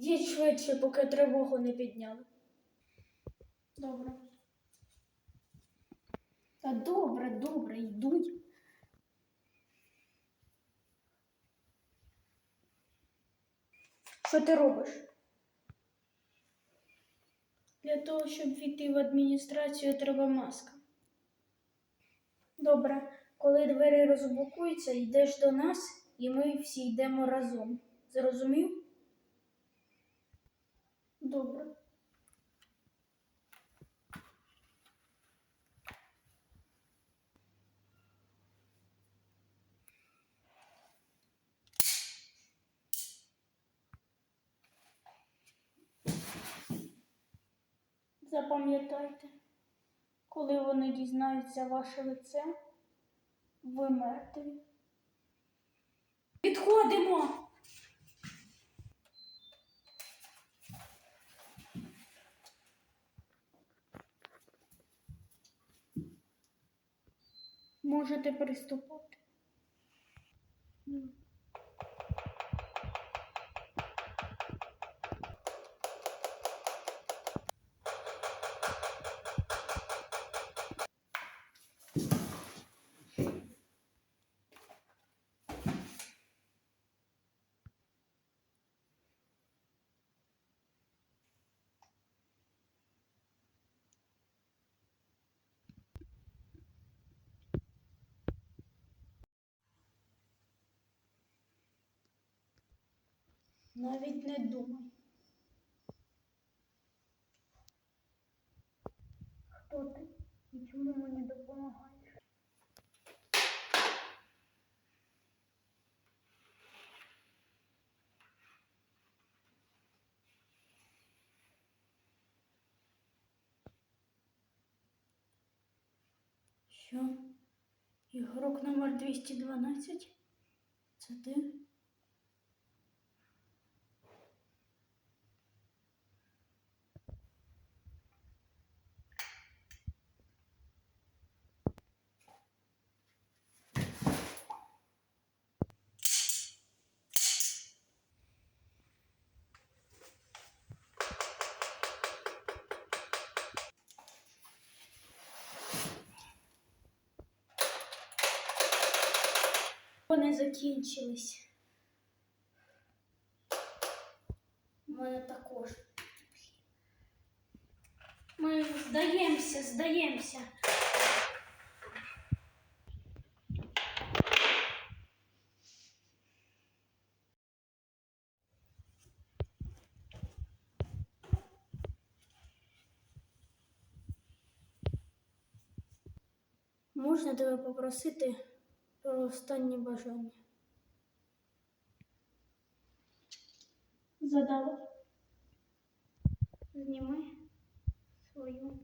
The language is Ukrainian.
Йдіть швидше, поки тривогу не підняли. Добре. Та добре, добре, йдуть. Що ти робиш? Для того, щоб війти в адміністрацію, треба маска. Добре, коли двері розблокуються, йдеш до нас, і ми всі йдемо разом. Зрозумів? Добре. Запам'ятайте, коли вони дізнаються ваше лице, ви мертві. Підходимо! Можете приступати. Навіть не думай. Хто ти і чому мені допомагаєш? Що? Ігрок номер 212? Це ти? Вони закінчились. У мене також. Ми здаємося, здаємося. Можна тебе попросити про останнє бажання? Задала. Зніми свою.